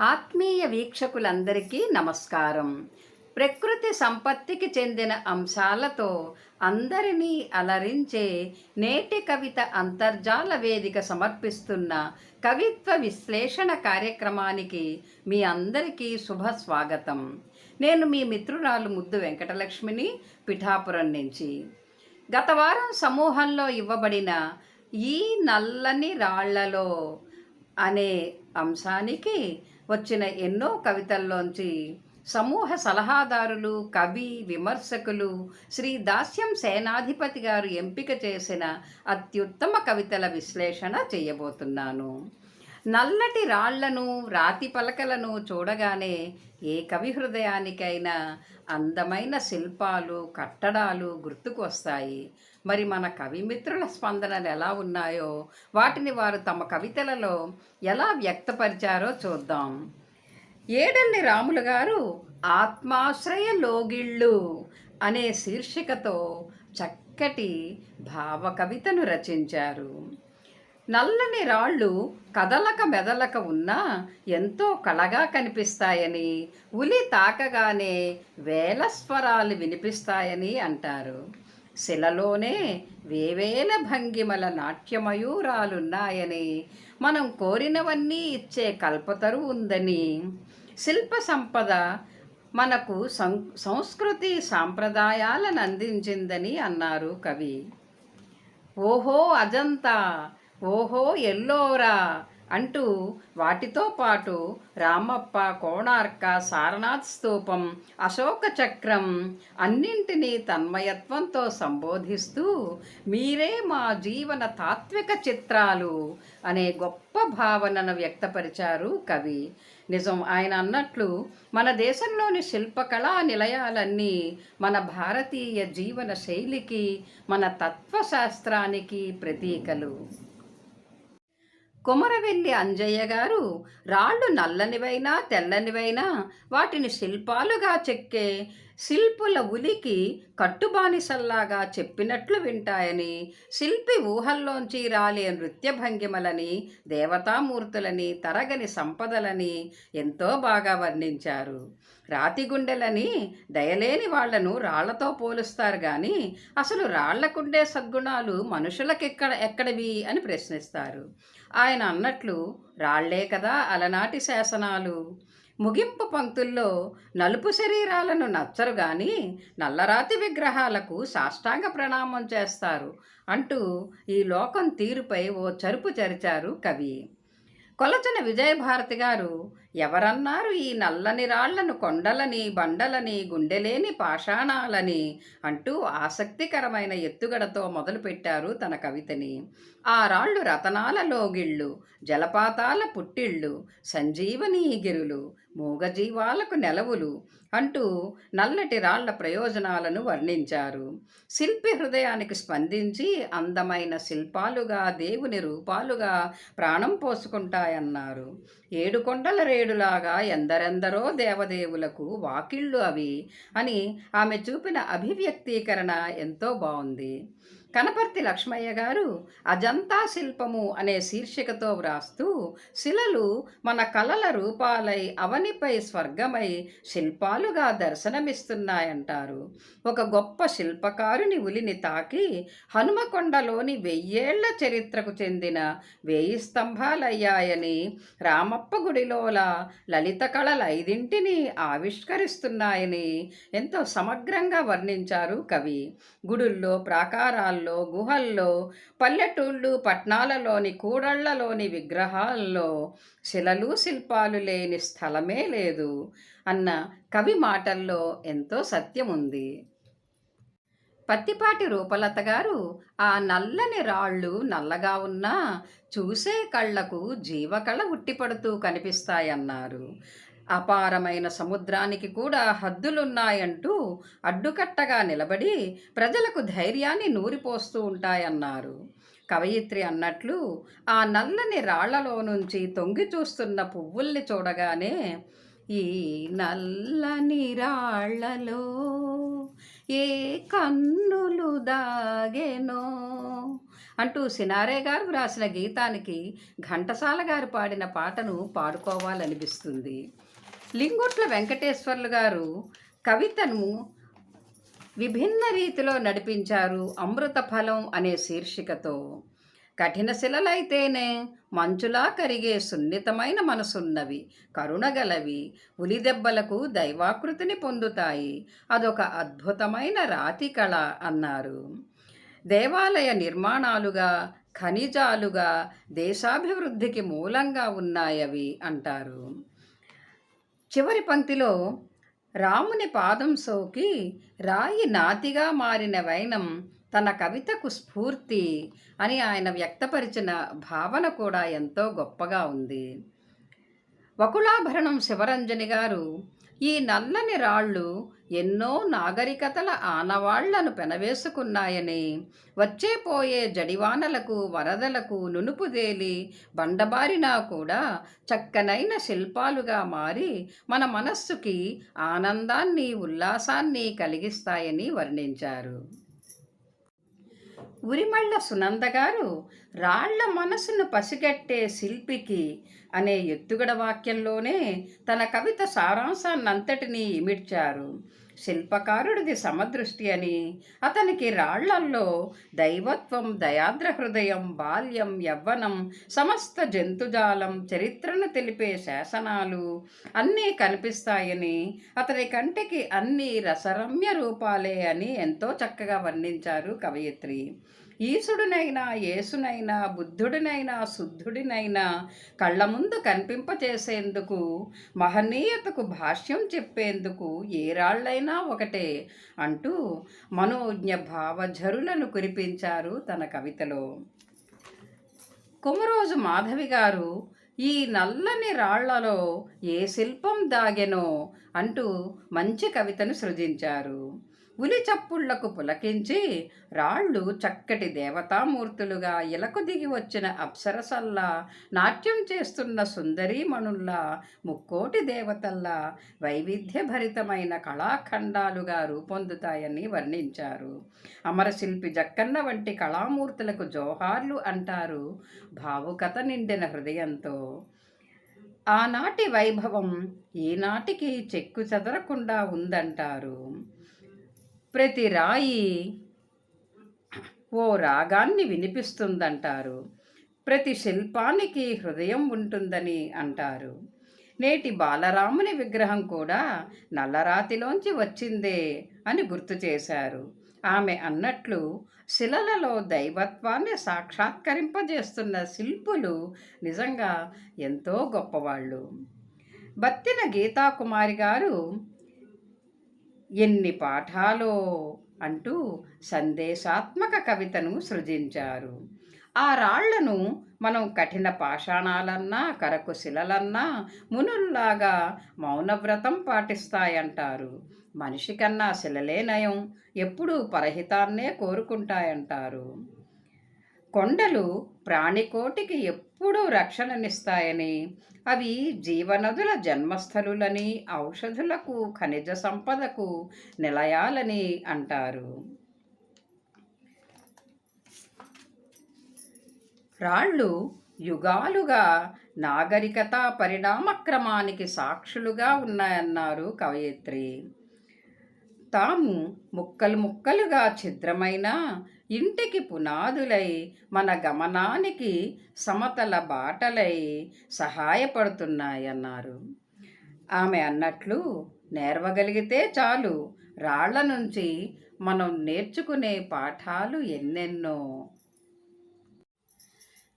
ఆత్మీయ వీక్షకులందరికీ నమస్కారం. ప్రకృతి సంపత్తికి చెందిన అంశాలతో అందరినీ అలరించే నేటి కవిత అంతర్జాల వేదిక సమర్పిస్తున్న కవిత్వ విశ్లేషణ కార్యక్రమానికి మీ అందరికీ శుభ స్వాగతం. నేను మీ మిత్రురాలు ముద్దు వెంకటలక్ష్మిని పిఠాపురం నుంచి. గత వారం సమూహంలో ఇవ్వబడిన ఈ నల్లని రాళ్ళలో అనే అంశానికి వచ్చిన ఎన్నో కవితల్లోంచి సమూహ సలహాదారులు కవి విమర్శకులు శ్రీ దాస్యం సేనాధిపతి గారు ఎంపిక చేసిన అత్యుత్తమ కవితల విశ్లేషణ చేయబోతున్నాను. నల్లటి రాళ్ళను రాతి పలకలను చూడగానే ఏ కవి హృదయానికైనా అందమైన శిల్పాలు కట్టడాలు గుర్తుకు వస్తాయి. మరి మన కవిమిత్రుల స్పందనలు ఎలా ఉన్నాయో వాటిని వారు తమ కవితలలో ఎలా వ్యక్తపరిచారో చూద్దాం. ఏడల్లి రాములు గారు ఆత్మాశ్రయ లోగిళ్ళు అనే శీర్షికతో చక్కటి భావ కవితను రచించారు. నల్లని రాళ్ళు కదలక మెదలక ఉన్నా ఎంతో కళగా కనిపిస్తాయని ఉలి తాకగానే వేల స్వరాలు వినిపిస్తాయని అంటారు. శిలలోనే వేవేల భంగిమల నాట్యమయూరాలున్నాయని మనం కోరినవన్నీ ఇచ్చే కల్పతరు ఉందని. శిల్ప సంపద మనకు సం సంస్కృతి సాంప్రదాయాలను అందించిందని అన్నారు కవి. ఓహో అజంతా! ఓహో ఎల్లోరా! అంటూ వాటితో పాటు రామప్ప కోణార్క సారనాథ్ స్తూపం అశోక చక్రం అన్నింటినీ తన్మయత్వంతో సంబోధిస్తూ మీరే మా జీవన తాత్విక చిత్రాలు అనే గొప్ప భావనను వ్యక్తపరిచారు కవి. నిజం ఆయన అన్నట్లు మన దేశంలోని శిల్పకళా నిలయాలన్నీ మన భారతీయ జీవన శైలికి మన తత్వశాస్త్రానికి ప్రతీకలు. కుమరవెల్లి అంజయ్య గారు రాళ్ళు నల్లనివైనా తెల్లనివైనా వాటిని శిల్పాలుగా చెక్కే శిల్పుల ఉలికి కట్టుబానిసల్లాగా చెప్పినట్లు వింటాయని శిల్పి ఊహల్లోంచి రాలే నృత్య భంగిమలని దేవతామూర్తులని తరగని సంపదలని ఎంతో బాగా వర్ణించారు. రాతి గుండెలని దయలేని వాళ్ళను రాళ్ళతో పోలుస్తారు కానీ అసలు రాళ్ళకుండే సద్గుణాలు మనుషులకెక్కడ ఎక్కడవి అని ప్రశ్నిస్తారు. ఆయన అన్నట్లు రాళ్ళే కదా అలనాటి శాసనాలు. ముగింపు పంక్తుల్లో నలుపు శరీరాలను నచ్చరు గాని నల్లరాతి విగ్రహాలకు సాష్టాంగ ప్రణామం చేస్తారు అంటూ ఈ లోకం తీరుపై ఓ చరుపు చరిచారు కవి. కొలచిన విజయభారతి గారు ఎవరన్నారు ఈ నల్లని రాళ్ళను కొండలని బండలని గుండెలేని పాషాణాలని అంటూ ఆసక్తికరమైన ఎత్తుగడతో మొదలుపెట్టారు తన కవితని. ఆ రాళ్ళు రతనాల లోగిళ్ళు జలపాతాల పుట్టిళ్ళు సంజీవనీ గిరులు మూగజీవాలకు నెలవులు అంటూ నల్లటి రాళ్ళ ప్రయోజనాలను వర్ణించారు. శిల్పి హృదయానికి స్పందించి అందమైన శిల్పాలుగా దేవుని రూపాలుగా ప్రాణం పోసుకుంటాయన్నారు. ఏడు కొండల రేడులాగా ఎందరెందరో దేవదేవులకు వాకిళ్ళు అవి అని ఆమె చూపిన అభివ్యక్తీకరణ ఎంతో బాగుంది కనపర్తి లక్ష్మయ్య గారు అజంతా శిల్పము అనే శీర్షికతో వ్రాస్తూ శిలలు మన కళల రూపాలై అవనిపై స్వర్గమై శిల్పాలుగా దర్శనమిస్తున్నాయంటారు. ఒక గొప్ప శిల్పకారుని ఉలిని తాకి హనుమకొండలోని వెయ్యేళ్ళ చరిత్రకు చెందిన వేయి స్తంభాలయ్యాయని రామప్ప గుడిలోలా లలిత కళల ఐదింటిని ఆవిష్కరిస్తున్నాయని ఎంతో సమగ్రంగా వర్ణించారు కవి. గుడుల్లో ప్రాకారాలు గ్రామాల్లో గుహల్లో పల్లెటూళ్ళు పట్నాలలోని కూడళ్ళలోని విగ్రహాల్లో శిలలు శిల్పాలు లేని స్థలమే లేదు అన్న కవి మాటల్లో ఎంతో సత్యం ఉంది పత్తిపాటి రూపలత గారు ఆ నల్లని రాళ్ళు నల్లగా ఉన్నా చూసే కళ్ళకు జీవకళ ఉట్టిపడుతూ కనిపిస్తాయన్నారు. అపారమైన సముద్రానికి కూడా హద్దులున్నాయంటూ అడ్డుకట్టగా నిలబడి ప్రజలకు ధైర్యాన్ని నూరిపోస్తూ ఉంటాయన్నారు. కవయిత్రి అన్నట్లు ఆ నల్లని రాళ్ళలో నుంచి తొంగి చూస్తున్న పువ్వుల్ని చూడగానే ఈ నల్లని రాళ్ళలో ఏ కన్నులు దాగెనో అంటూ సినారే గారు వ్రాసిన గీతానికి ఘంటసాల గారు పాడిన పాటను పాడుకోవాలనిపిస్తుంది. లింగొట్ల వెంకటేశ్వర్లు గారు కవితను విభిన్న రీతిలో నడిపించారు అమృత ఫలం అనే శీర్షికతో. కఠిన శిలలైతేనే మంచులా కరిగే సున్నితమైన మనసున్నవి కరుణగలవి ఉలిదెబ్బలకు దైవాకృతిని పొందుతాయి. అదొక అద్భుతమైన రాతి కళ అన్నారు. దేవాలయ నిర్మాణాలుగా ఖనిజాలుగా దేశాభివృద్ధికి మూలంగా ఉన్నాయవి అంటారు. చివరి పంక్తిలో రాముని పాదం సోకి రాయి నాతిగా మారిన వైనం తన కవితకు స్ఫూర్తి అని ఆయన వ్యక్తపరిచిన భావన కూడా ఎంతో గొప్పగా ఉంది. వకుళాభరణం శివరంజని గారు ఈ నల్లని రాళ్ళు ఎన్నో నాగరికతల ఆనవాళ్ళను పెనవేసుకున్నాయని. వచ్చేపోయే జడివానలకు వరదలకు నునుపుదేలి బండబారినా కూడా చక్కనైన శిల్పాలుగా మారి మన మనస్సుకి ఆనందాన్ని ఉల్లాసాన్ని కలిగిస్తాయని వర్ణించారు. ఉరిమళ్ళ సునంద గారు రాళ్ళ మనసును పసిగట్టే శిల్పికి అనే ఎత్తుగడ వాక్యంలోనే తన కవిత సారాంశాన్నంతటినీ ఇమిడ్చారు. శిల్పకారుడిది సమదృష్టి అని అతనికి రాళ్ళల్లో దైవత్వం దయాద్ర హృదయం బాల్యం యవ్వనం సమస్త జంతుజాలం చరిత్రను తెలిపే శాసనాలు అన్నీ కనిపిస్తాయని అతని కంటికి అన్నీ రసరమ్య రూపాలే అని ఎంతో చక్కగా వర్ణించారు కవయిత్రి. ఈశుడినైనా యేసునైనా బుద్ధుడినైనా శుద్ధుడినైనా కళ్ళ ముందు కనిపింపచేసేందుకు మహనీయతకు భాష్యం చెప్పేందుకు ఏ రాళ్ళైనా ఒకటే అంటూ మనోజ్ఞ భావజరులను కురిపించారు తన కవితలో. కుమరోజు మాధవి గారు ఈ నల్లని రాళ్ళలో ఏ శిల్పం దాగెనో అంటూ మంచి కవితను సృజించారు. ఉలి చప్పుళ్ళకు పులకించి రాళ్ళు చక్కటి దేవతామూర్తులుగా ఇలకు దిగి వచ్చిన అప్సరసల్లా నాట్యం చేస్తున్న సుందరీమణుల్లా ముక్కోటి దేవతల్లా వైవిధ్యభరితమైన కళాఖండాలుగా రూపొందుతాయని వర్ణించారు. అమరశిల్పి జక్కన్న వంటి కళామూర్తులకు జోహార్లు అంటారు భావుకత నిండిన హృదయంతో. ఆనాటి వైభవం ఈనాటికి చెక్కు చెదరకుండా ఉందంటారు. ప్రతి రాయి ఓ రాగాన్ని వినిపిస్తుందంటారు. ప్రతి శిల్పానికి హృదయం ఉంటుందని అంటారు. నేటి బాలరాముని విగ్రహం కూడా నల్లరాతిలోంచి వచ్చిందే అని గుర్తు చేశారు. ఆమె అన్నట్లు శిలలలో దైవత్వాన్ని సాక్షాత్కరింపజేస్తున్న శిల్పులు నిజంగా ఎంతో గొప్పవాళ్ళు. బత్తిన గీతాకుమారి గారు ఎన్ని పాఠాలో అంటూ సందేశాత్మక కవితను సృజించారు. ఆ రాళ్ళను మనం కఠిన పాషాణాలన్నా కరకు శిలలన్నా మునుల్లాగా మౌనవ్రతం పాటిస్తాయంటారు. మనిషి కన్నా శిలలే నయం ఎప్పుడూ పరహితాన్నే కోరుకుంటాయంటారు. కొండలు ప్రాణికోటికి ఎప్పుడూ రక్షణనిస్తాయని అవి జీవనదుల జన్మస్థలులని ఔషధులకు ఖనిజ సంపదకు నిలయాలని అంటారు. రాళ్ళు యుగాలుగా నాగరికత పరిణామక్రమానికి సాక్షులుగా ఉన్నాయన్నారు కవయిత్రి. తాము ముక్కలు ముక్కలుగా ఛిద్రమైన ఇంటికి పునాదులై మన గమనానికి సమతల బాటలై సహాయపడుతున్నాయన్నారు. ఆమె అన్నట్లు నేర్వగలిగితే చాలు రాళ్ళ నుంచి మనం నేర్చుకునే పాఠాలు ఎన్నెన్నో.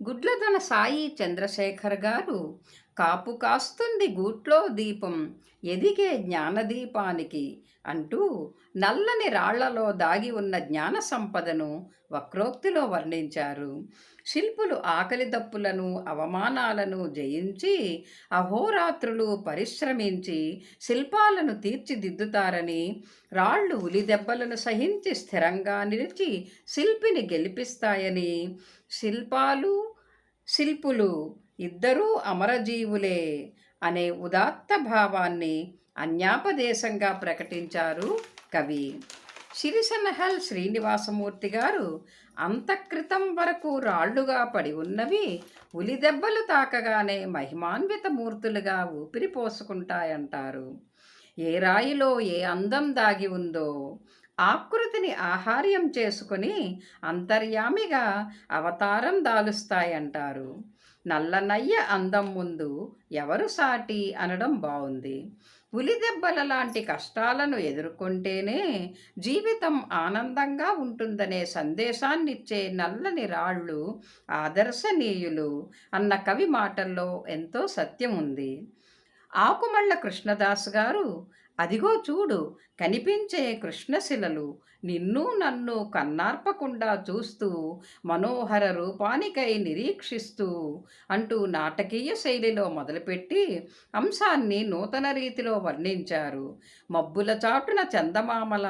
గుడ్లదన సాయి చంద్రశేఖర్ గారు కాపు కాస్తుంది గూట్లో దీపం ఎదిగే జ్ఞానదీపానికి అంటూ నల్లని రాళ్ళలో దాగి ఉన్న జ్ఞాన సంపదను వక్రోక్తిలో వర్ణించారు. శిల్పులు ఆకలి దప్పులను అవమానాలను జయించి అహోరాత్రులు పరిశ్రమించి శిల్పాలను తీర్చిదిద్దుతారని రాళ్ళు ఉలిదెబ్బలను సహించి స్థిరంగా నిలిచి శిల్పిని గెలిపిస్తాయని శిల్పాలు శిల్పులు ఇద్దరూ అమరజీవులే అనే ఉదాత్త భావాన్ని అన్యాపదేశంగా ప్రకటించారు కవి. సిరిసనహల్ శ్రీనివాసమూర్తి గారు అంతక్రితం వరకు రాళ్ళుగా పడి ఉన్నవి ఉలి దెబ్బలు తాకగానే మహిమాన్విత మూర్తులుగా ఊపిరి పోసుకుంటాయంటారు. ఏ రాయిలో ఏ అందం దాగి ఉందో ఆకృతిని ఆహార్యం చేసుకుని అంతర్యామిగా అవతారం దాలుస్తాయంటారు. నల్లనయ్య అందం ముందు ఎవరు సాటి అనడం బాగుంది ఉలిదెబ్బల లాంటి కష్టాలను ఎదుర్కొంటేనే జీవితం ఆనందంగా ఉంటుందనే సందేశాన్నిచ్చే నల్లని రాళ్ళు ఆదర్శనీయులు అన్న కవి మాటల్లో ఎంతో సత్యం ఉంది. ఆకుమళ్ళ కృష్ణదాస్ గారు అదిగో చూడు కనిపించే కృష్ణశిలలు నిన్ను నన్ను కన్నార్పకుండా చూస్తూ మనోహర రూపానికై నిరీక్షిస్తూ అంటూ నాటకీయ శైలిలో మొదలుపెట్టి అంశాన్ని నూతన రీతిలో వర్ణించారు. మబ్బుల చాటున చందమామల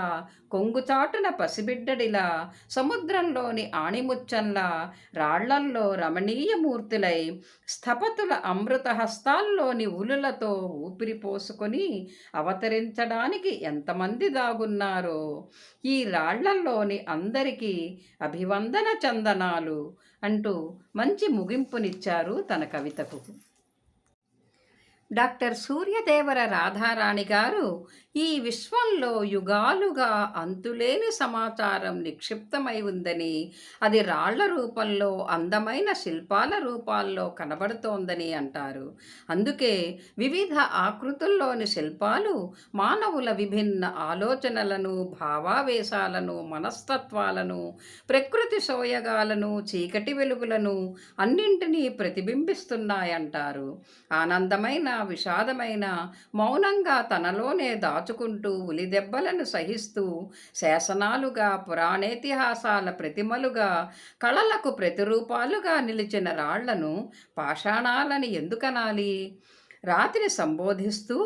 కొంగు చాటున పసిబిడ్డడిలా సముద్రంలోని ఆణిముచ్చంలా రాళ్ళల్లో రమణీయ మూర్తులై స్థపతుల అమృత హస్తాల్లోని ఉలులతో ఊపిరి పోసుకొని అవతరించడానికి ఎంతమంది దాగున్నారో ఈ రాళ్ళల్లోని అందరికీ అభివందన చందనాలు అంటూ మంచి ముగింపునిచ్చారు తన కవితకు. డాక్టర్ సూర్యదేవర రాధారాణి గారు ఈ విశ్వంలో యుగాలుగా అంతులేని సమాచారం నిక్షిప్తమై ఉందని అది రాళ్ళ రూపంలో అందమైన శిల్పాల రూపాల్లో కనబడుతోందని అంటారు. అందుకే వివిధ ఆకృతుల్లోని శిల్పాలు మానవుల విభిన్న ఆలోచనలను భావావేశాలను మనస్తత్వాలను ప్రకృతి సోయగాలను చీకటి వెలుగులను అన్నింటినీ ప్రతిబింబిస్తున్నాయంటారు. ఆనందమైన విషాదమైన మౌనంగా తనలోనే దాచుకుంటూ ఉలిదెబ్బలను సహిస్తూ శాసనాలుగా పురాణేతిహాసాల ప్రతిమలుగా కళలకు ప్రతిరూపాలుగా నిలిచిన రాళ్ళను పాషాణాలని ఎందుకనాలి? రాత్రి సంబోధిస్తూ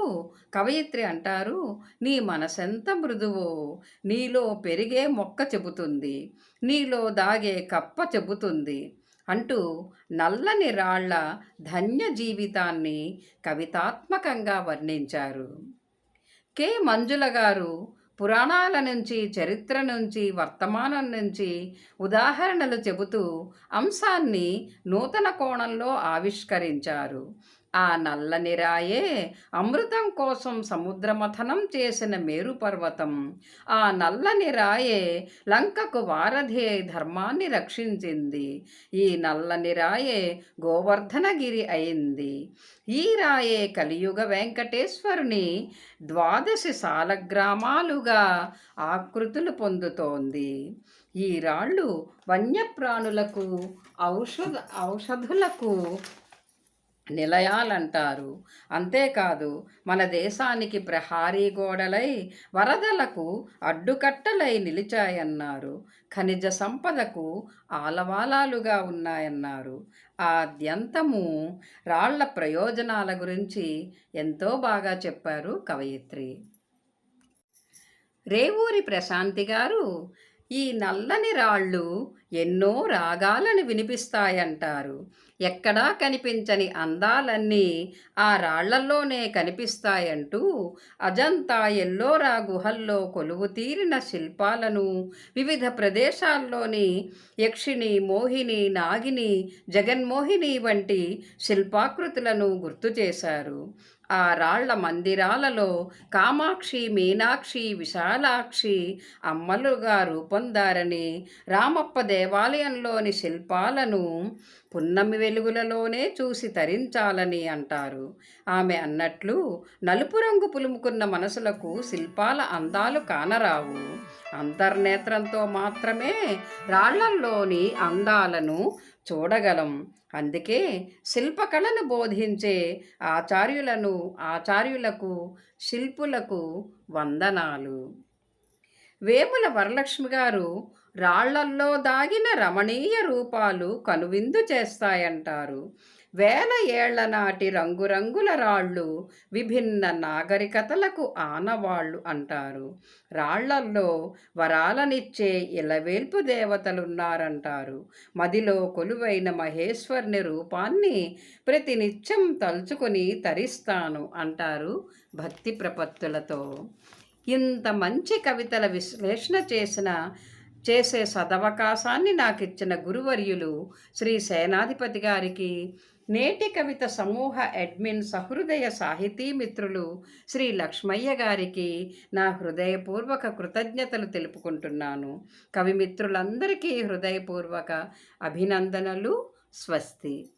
కవయిత్రి అంటారు నీ మనసెంత మృదువో నీలో పెరిగే మొక్క చెబుతుంది నీలో దాగే కప్ప చెబుతుంది అంటూ నల్లని రాళ్ళ ధన్య జీవితాన్ని కవితాత్మకంగా వర్ణించారు. కె. మంజుల గారు పురాణాల నుంచి చరిత్ర నుంచి వర్తమానం నుంచి ఉదాహరణలు చెబుతూ అంశాన్ని నూతన కోణంలో ఆవిష్కరించారు. ఆ నల్లని రాయే అమృతం కోసం సముద్రమథనం చేసిన మేరుపర్వతం ఆ నల్లని రాయే లంకకు వారధి ధర్మాన్ని రక్షించింది. ఈ నల్లని రాయే గోవర్ధనగిరి అయింది. ఈ రాయే కలియుగ వెంకటేశ్వరుని ద్వాదశి సాలగ్రామాలుగా ఆకృతులు పొందుతోంది. ఈ రాళ్ళు వన్యప్రాణులకు ఔషధ ఔషధులకు నిలయాలంటారు. అంతేకాదు మన దేశానికి ప్రహారీ గోడలై వరదలకు అడ్డుకట్టలై నిలిచాయన్నారు. ఖనిజ సంపదకు ఆలవాలాలుగా ఉన్నాయన్నారు. ఆద్యంతము రాళ్ళ ప్రయోజనాల గురించి ఎంతో బాగా చెప్పారు కవయిత్రి. రేవూరి ప్రశాంతి గారు ఈ నల్లని రాళ్ళు ఎన్నో రాగాలను వినిపిస్తాయంటారు. ఎక్కడా కనిపించని అందాలన్నీ ఆ రాళ్ళల్లోనే కనిపిస్తాయంటూ అజంతా ఎల్లోరా గుహల్లో కొలువు తీరిన శిల్పాలను వివిధ ప్రదేశాల్లోని యక్షిణి మోహిని నాగిని జగన్మోహిని వంటి శిల్పాకృతులను గుర్తు చేశారు. ఆ రాళ్ళ మందిరాలలో కామాక్షి మీనాక్షి విశాలాక్షి అమ్మలుగా రూపొందారని రామప్ప దేవాలయంలోని శిల్పాలను పున్నమి వెలుగులలోనే చూసి తరించాలని అంటారు. ఆమె అన్నట్లు నలుపు రంగు పులుముకున్న మనసులకు శిల్పాల అందాలు కానరావు. అంతర్నేత్రంతో మాత్రమే రాళ్ళల్లోని అందాలను చూడగలం. అందుకే శిల్పకళను బోధించే ఆచార్యులను ఆచార్యులకు శిల్పులకు వందనాలు. వేముల వరలక్ష్మి గారు రాళ్ళల్లో దాగిన రమణీయ రూపాలు కనువిందు చేస్తాయంటారు. వేల ఏళ్ళ నాటి రంగురంగుల రాళ్ళు విభిన్న నాగరికతలకు ఆనవాళ్ళు అంటారు. రాళ్ళల్లో వరాలనిచ్చే ఇలవేల్పు దేవతలున్నారంటారు. మదిలో కొలువైన మహేశ్వర్ని రూపాన్ని ప్రతినిత్యం తలుచుకొని తరిస్తాను అంటారు భక్తి ప్రపత్తులతో. ఇంత మంచి కవితల విశ్లేషణ చేసిన చేసే సదవకాశాన్ని నాకు ఇచ్చిన గురువర్యులు శ్రీ సేనాధిపతి గారికి నేటి కవిత సమూహ అడ్మిన్ సహృదయ సాహితీ మిత్రులు శ్రీ లక్ష్మయ్య గారికి నా హృదయపూర్వక కృతజ్ఞతలు తెలుపుకుంటున్నాను. కవిమిత్రులందరికీ హృదయపూర్వక అభినందనలు. స్వస్తి.